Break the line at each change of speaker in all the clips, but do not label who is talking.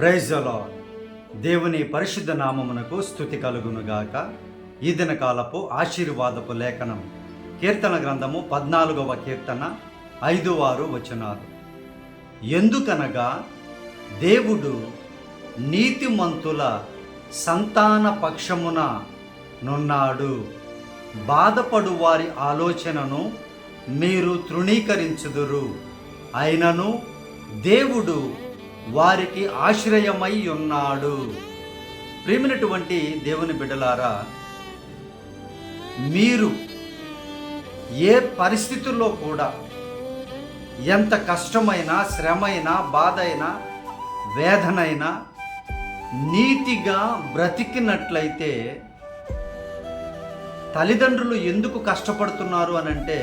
Praise lord దేవుని పరిశుద్ధ నామమునకు స్థుతి కలుగునుగాక. ఈ దినకాలపు ఆశీర్వాదపు లేఖనం. కీర్తన గ్రంథము పద్నాలుగవ కీర్తన ఐదు వారు వచనాలు. ఎందుకనగా దేవుడు నీతిమంతుల సంతాన పక్షమున నున్నాడు. బాధపడు వారి ఆలోచనను మీరు తృణీకరించుదురు. అయినను దేవుడు వారికి ఆశ్రయమై ఉన్నాడు. ప్రేమినటువంటి దేవుని బిడ్డలారా మీరు ఏ పరిస్థితుల్లో కూడా ఎంత కష్టమైనా శ్రమైనా బాధ అయినా వేదనైనా నీతిగా బ్రతికినట్లయితే తల్లిదండ్రులు ఎందుకు కష్టపడుతున్నారు అని అంటే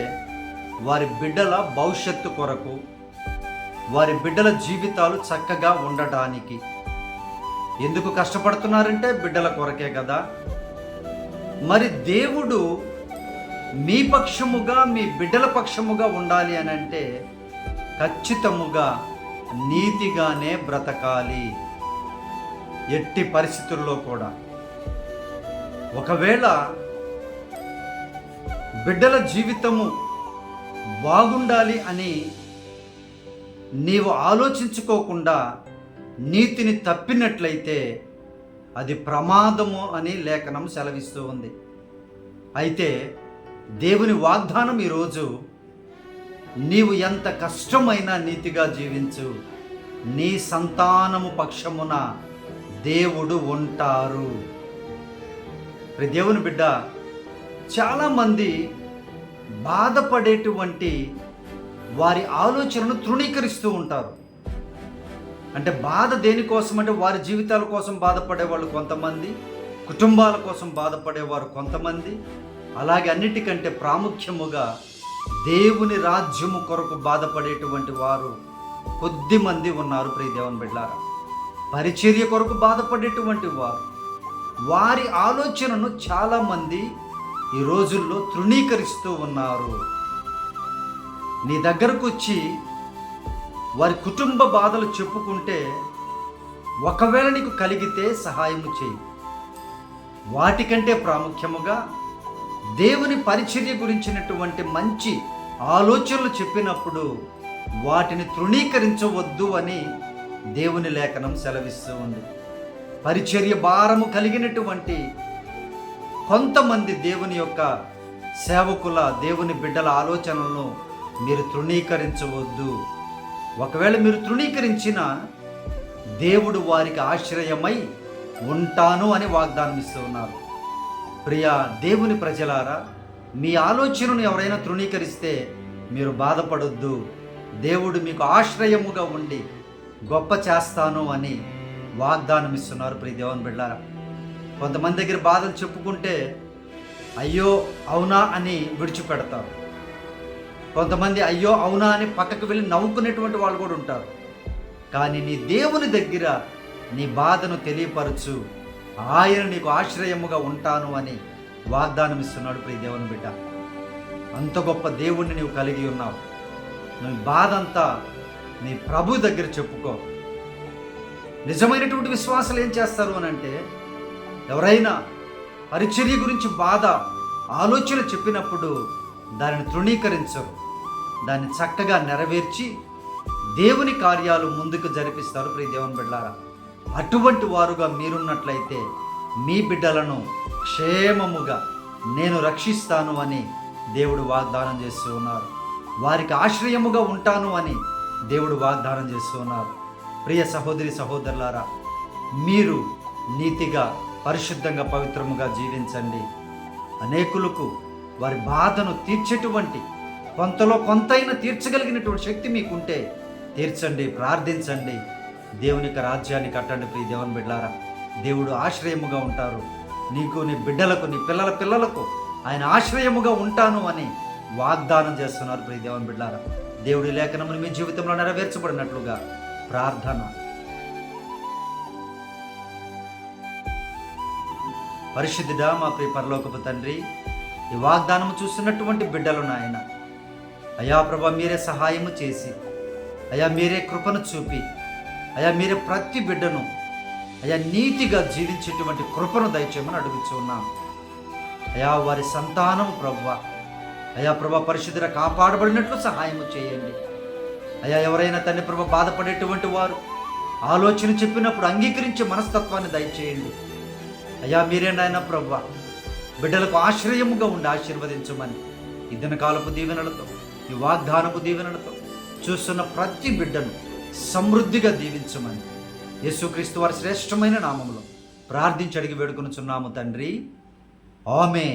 వారి బిడ్డల భవిష్యత్తు కొరకు వారి బిడ్డల జీవితాలు చక్కగా ఉండటానికి. ఎందుకు కష్టపడుతున్నారంటే బిడ్డల కొరకే కదా. మరి దేవుడు మీ పక్షముగా మీ బిడ్డల పక్షముగా ఉండాలి అని అంటే ఖచ్చితముగా నీతిగానే బ్రతకాలి. ఎట్టి పరిస్థితుల్లో కూడా. ఒకవేళ బిడ్డల జీవితము బాగుండాలి అని నీవు ఆలోచించుకోకుండా నీతిని తప్పినట్లయితే అది ప్రమాదము అని లేఖనం సెలవిస్తూ ఉంది. అయితే దేవుని వాగ్దానం ఈరోజు నీవు ఎంత కష్టమైనా నీతిగా జీవించు నీ సంతానము పక్షమున దేవుడు ఉంటారు. ప్రియ దేవుని బిడ్డ చాలామంది బాధపడేటువంటి వారి ఆలోచనను తృణీకరిస్తూ ఉంటారు. అంటే బాధ దేనికోసం అంటే వారి జీవితాల కోసం బాధపడే వాళ్ళు కొంతమంది కుటుంబాల కోసం బాధపడేవారు కొంతమంది. అలాగే అన్నిటికంటే ప్రాముఖ్యముగా దేవుని రాజ్యము కొరకు బాధపడేటువంటి వారు కొద్ది మంది ఉన్నారు ప్రియదేవన్ బిడ్డారా. పరిచర్య కొరకు బాధపడేటువంటి వారు. వారి ఆలోచనను చాలామంది ఈ రోజుల్లో తృణీకరిస్తూ ఉన్నారు. నీ దగ్గరకు వచ్చి వారి కుటుంబ బాధలు చెప్పుకుంటే ఒకవేళ నీకు కలిగితే సహాయము చేయి. వాటికంటే ప్రాముఖ్యముగా దేవుని పరిచర్య గురించినటువంటి మంచి ఆలోచనలు చెప్పినప్పుడు వాటిని తృణీకరించవద్దు అని దేవుని లేఖనం సెలవిస్తూ ఉంది. పరిచర్య భారము కలిగినటువంటి కొంతమంది దేవుని యొక్క సేవకుల దేవుని బిడ్డల ఆలోచనలను మీరు తృణీకరించవద్దు. ఒకవేళ మీరు తృణీకరించిన దేవుడు వారికి ఆశ్రయమై ఉంటాను అని వాగ్దానం ఇస్తూ ఉన్నారు. ప్రియ దేవుని ప్రజలారా మీ ఆలోచనను ఎవరైనా తృణీకరిస్తే మీరు బాధపడొద్దు. దేవుడు మీకు ఆశ్రయముగా ఉండి గొప్ప చేస్తాను అని వాగ్దానం ఇస్తున్నారు ప్రియ దేవుని బిడ్డారా. కొంతమంది దగ్గర బాధలు చెప్పుకుంటే అయ్యో అవునా అని విడిచిపెడతారు. కొంతమంది అయ్యో అవునా అని పక్కకు వెళ్ళి నవ్వుకునేటువంటి వాళ్ళు కూడా ఉంటారు. కానీ నీ దేవుని దగ్గర నీ బాధను తెలియపరచు. ఆయన నీకు ఆశ్రయముగా ఉంటాను అని వాగ్దానం ఇస్తున్నాడు ప్రియ దేవుని బిడ్డ. అంత గొప్ప దేవుణ్ణి నీవు కలిగి ఉన్నావు. నీ బాధ అంతా నీ ప్రభు దగ్గర చెప్పుకో. నిజమైనటువంటి విశ్వాసాలు ఏం చేస్తారు అని అంటే ఎవరైనా పరిచర్య గురించి బాధ ఆలోచన చెప్పినప్పుడు దానిని తృణీకరించరు. దాన్ని చక్కగా నెరవేర్చి దేవుని కార్యాలు ముందుకు జరిపిస్తారు ప్రియ దేవుని బిడ్డారా. అటువంటి వారుగా మీరున్నట్లయితే మీ బిడ్డలను క్షేమముగా నేను రక్షిస్తాను అని దేవుడు వాగ్దానం చేస్తూ ఉన్నారు. వారికి ఆశ్రయముగా ఉంటాను అని దేవుడు వాగ్దానం చేస్తూ ఉన్నారు. ప్రియ సహోదరి సహోదరులారా మీరు నీతిగా పరిశుద్ధంగా పవిత్రముగా జీవించండి. అనేకులకు వారి బాధను తీర్చేటువంటి కొంతలో కొంతైనా తీర్చగలిగినటువంటి శక్తి మీకుంటే తీర్చండి ప్రార్థించండి. దేవుని యొక్క రాజ్యాన్ని కట్టండి ప్రియ దేవుని బిడ్డారా దేవుడు ఆశ్రయముగా ఉంటారు. నీకు నీ బిడ్డలకు నీ పిల్లల పిల్లలకు ఆయన ఆశ్రయముగా ఉంటాను అని వాగ్దానం చేస్తున్నారు ప్రియ దేవుని బిడ్డారా దేవుడి లేఖనమును మీ జీవితంలో నెరవేర్చబడినట్లుగా ప్రార్థన. పరిశుద్ధుడా మా ప్రియ పరలోకపు తండ్రి ఈ వాగ్దానము చూస్తున్నటువంటి బిడ్డలు నాయన అయా ప్రభా మీరే సహాయము చేసి అయా మీరే కృపను చూపి అయా మీరే ప్రతి బిడ్డను అయా నీతిగా జీవించేటువంటి కృపను దయచేయమని అడుగుచూ ఉన్నాం. అయా వారి సంతానం ప్రభు అయా ప్రభా పరిశుద్ధ కాపాడబడినట్లు సహాయము చేయండి. అయా ఎవరైనా తండ్రి ప్రభ బాధపడేటువంటి వారు ఆలోచన చెప్పినప్పుడు అంగీకరించే మనస్తత్వాన్ని దయచేయండి. అయ్యా మీరే నాయన ప్రభు బిడ్డలకు ఆశ్రయముగా ఉండి ఆశీర్వదించమని ఈ దినకాలపు దీవెనలతో ఈ వాగ్దానపు దీవెనలతో చూస్తున్న ప్రతి బిడ్డను సమృద్ధిగా దీవించమని యేసుక్రీస్తు వారి శ్రేష్టమైన నామంలో ప్రార్థించి అడిగి వేడుకొనుచున్నాము తండ్రి. ఆమె